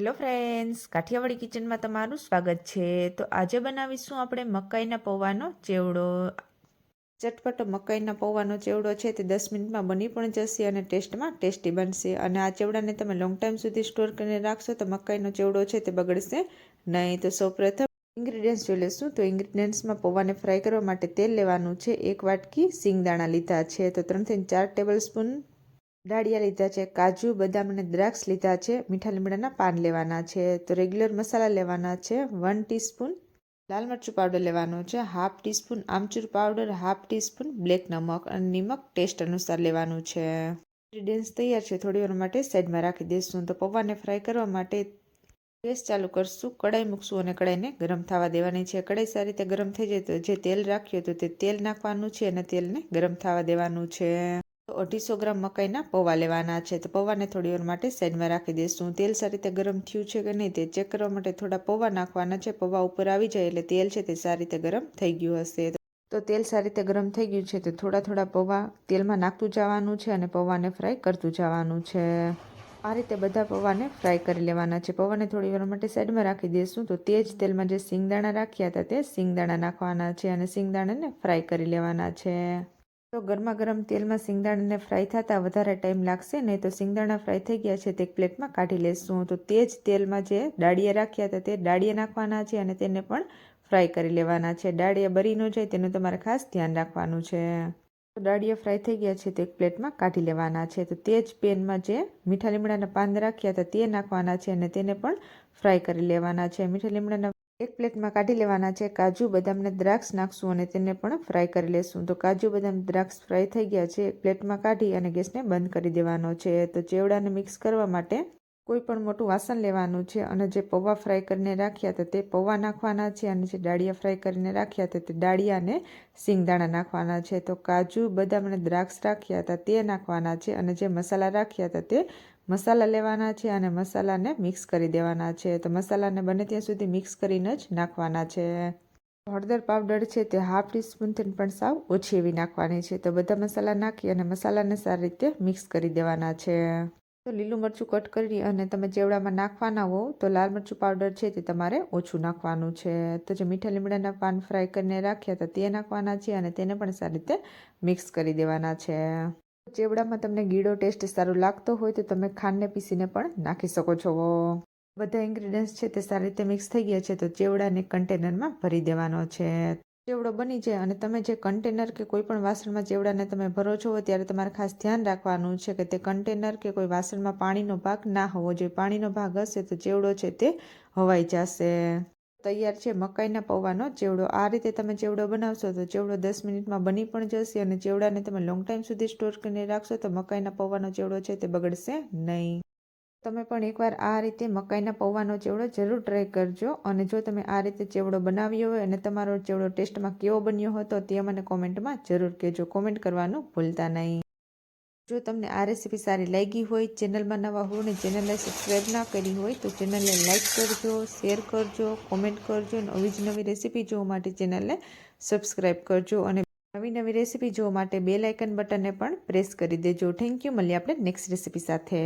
Hello friends Kathiawadi કિચનમાં તમારું સ્વાગત છે. તો આજે બનાવીશું આપણે મકાઈના પૌવાનો ચેવડો. ચટપટો મકાઈના પૌવાનો ચેવડો છે તે દસ મિનિટમાં બની પણ જશે અને ટેસ્ટમાં ટેસ્ટી બનશે. અને આ ચેવડાને તમે લોંગ ટાઈમ સુધી સ્ટોર કરીને રાખશો તો મકાઈનો ચેવડો છે તે બગડશે નહીં. તો સૌપ્રથમ ઇન્ગ્રીડિયન્ટ્સ જોઈ લઈશું. તો ઇન્ગ્રીડિયન્ટ્સમાં પૌવાને ફ્રાય કરવા માટે તેલ લેવાનું છે. એક વાટકી સિંગદાણા લીધા છે. તો ત્રણથી ચાર ટેબલ સ્પૂન ડાળિયા લીધા છે, કાજુ, બદામ અને દ્રાક્ષ લીધા છે, મીઠા લીમડાના પાન લેવાના છે, તો રેગ્યુલર મસાલા લેવાના છે વન ટીસ્પૂન લાલ મરચું પાવડર લેવાનો છે હાફ ટીસ્પૂન આમચૂર પાવડર હાફ ટીસ્પૂન બ્લેક નમક અને નિમક ટેસ્ટ અનુસાર લેવાનું છે. ઇન્ગ્રીડિયન્ટ્સ તૈયાર છે, થોડી વાર માટે સાઈડમાં રાખી દઈશું. તો પૌવાને ફ્રાય કરવા માટે ગેસ ચાલુ કરશું કડાઈ મૂકશું અને કડાઈને ગરમ થવા દેવાની છે. કડાઈ સારી રીતે ગરમ થઈ જાય તો જે તેલ રાખ્યું હતું તે તેલ નાખવાનું છે અને તેલને ગરમ થવા દેવાનું છે. તો અઢીસો ગ્રામ મકાઈના પૌવા લેવાના છે. તો પૌવાને થોડી વાર માટે સાઈડમાં રાખી દઈશું. તેલ સારી રીતે ગરમ થયું છે કે નહીં તે ચેક કરવા માટે થોડા પૌવા નાખવાના છે. પૌવા ઉપર આવી જાય એટલે તેલ છે તે સારી રીતે ગરમ થઈ ગયું હશે. તો તેલ સારી રીતે ગરમ થઈ ગયું છે તો થોડા થોડા પૌવા તેલમાં નાખતું જવાનું છે અને પૌવાને ફ્રાય કરતું જવાનું છે. આ રીતે બધા પૌવાને ફ્રાય કરી લેવાના છે. પૌવાને થોડી વાર માટે સાઈડમાં રાખી દઈશું. તો તે જ તેલમાં જે સિંગદાણા રાખ્યા હતા તે સિંગદાણા નાખવાના છે અને સિંગદાણાને ફ્રાય કરી લેવાના છે. તો ગરમા ગરમ તેલમાં સિંગદાણાને ફ્રાય થતાં વધારે ટાઈમ લાગશે, નહીં તો સિંગદાણા ફ્રાય થઈ ગયા છે તે એક પ્લેટમાં કાઢી લેશું. તો તે જ તેલમાં જે દાળિયા રાખ્યા હતા તે દાળિયા નાખવાના છે અને તેને પણ ફ્રાય કરી લેવાના છે. દાળિયા બરી ન જાય તેનું તમારે ખાસ ધ્યાન રાખવાનું છે. તો ડાળિયા ફ્રાય થઈ ગયા છે તે એક પ્લેટમાં કાઢી લેવાના છે. તો તે જ પેનમાં જે મીઠા લીમડાના પાન રાખ્યા હતા તે નાખવાના છે અને તેને પણ ફ્રાય કરી લેવાના છે. મીઠા લીમડાના એક પ્લેટમાં કાઢી લેવાના છે, કાજુ બદામને દ્રાક્ષ નાખશું અને તેને પણ ફ્રાય કરી લેશું. તો કાજુ, બદામ, દ્રાક્ષ ફ્રાય થઈ ગયા છે, એક પ્લેટમાં કાઢી અને ગેસને બંધ કરી દેવાનો છે. તો ચેવડાને મિક્સ કરવા માટે કોઈ પણ મોટું વાસણ લેવાનું છે અને જે પૌવા ફ્રાય કરીને રાખ્યા હતા તે પૌવા નાખવાના છે અને જે ડાળિયા ફ્રાય કરીને રાખ્યા હતા તે ડાળિયા અને સિંગદાણા નાખવાના છે. તો કાજુ, બદામ અને દ્રાક્ષ રાખ્યા હતા તે નાખવાના છે અને જે મસાલા રાખ્યા હતા તે મસાલા લેવાના છે અને મસાલાને મિક્સ કરી દેવાના છે. તો મસાલાને બને ત્યાં સુધી મિક્સ કરીને જ નાખવાના છે. હળદર પાવડર છે તે હાફ ટીસ્પૂનથી પણ સાવ ઓછી એવી નાખવાની છે. તો બધા મસાલા નાખી અને મસાલાને સારી રીતે મિક્સ કરી દેવાના છે. તો લીલું મરચું કટ કરી અને તમે ચેવડામાં નાખવાના હો તો લાલ મરચું પાવડર છે તે તમારે ઓછું નાખવાનું છે. તો જે મીઠા લીમડાના પાન ફ્રાય કરીને રાખ્યા હતા તે નાખવાના છે અને તેને પણ સારી રીતે મિક્સ કરી દેવાના છે. ચેવડામાં તમને ગીડો ટેસ્ટ સારો લાગતો હોય તો તમે ખાંડને પીસીને પણ નાખી શકો છો. બધા ઇન્ગ્રીડિયન્ટ્સ છે તે સારી રીતે મિક્સ થઈ ગયા છે તો ચેવડાને કન્ટેનરમાં ભરી દેવાનો છે. ચેવડો બની જાય અને તમે જે કન્ટેનર કે કોઈ પણ વાસણમાં ચેવડાને તમે ભરો છો ત્યારે તમારે ખાસ ધ્યાન રાખવાનું છે કે તે કન્ટેનર કે કોઈ વાસણમાં પાણીનો ભાગ ના હોવો જોઈએ. પાણીનો ભાગ હશે તો ચેવડો છે તે હવાઈ જશે. તૈયાર છે મકાઈના પૌવાનો. ચેવડો આ રીતે તમે ચેવડો બનાવશો તો ચેવડો દસ મિનિટમાં બની પણ જશે અને ચેવડાને તમે લોંગ ટાઈમ સુધી સ્ટોર કરીને રાખશો તો મકાઈના પૌવાનો ચેવડો છે તે બગડશે નહીં. તમે પણ એકવાર આ રીતે મકાઈના પૌવાનો ચેવડો જરૂર ટ્રાય કરજો અને જો તમે આ રીતે ચેવડો બનાવ્યો હોય અને તમારો ચેવડો ટેસ્ટમાં કેવો બન્યો હતો તે મને કોમેન્ટમાં જરૂર કહેજો. કોમેન્ટ કરવાનું ભૂલતા નહીં. જો તમને આ રેસીપી સારી લાગી હોય, ચેનલમાં નવા હો ને ચેનલને સબસ્ક્રાઈબ ના કરી હોય, તો ચેનલને લાઇક કરજો શેર કરજો કોમેન્ટ કરજો અને આવી જ નવી રેસીપી જોવા માટે ચેનલને સબસ્ક્રાઈબ કરજો અને નવી નવી રેસીપી જોવા માટે બે લાઇકન બટનને પણ પ્રેસ કરી દેજો. થેન્ક યુ મળીએ આપણે નેક્સ્ટ રેસીપી સાથે.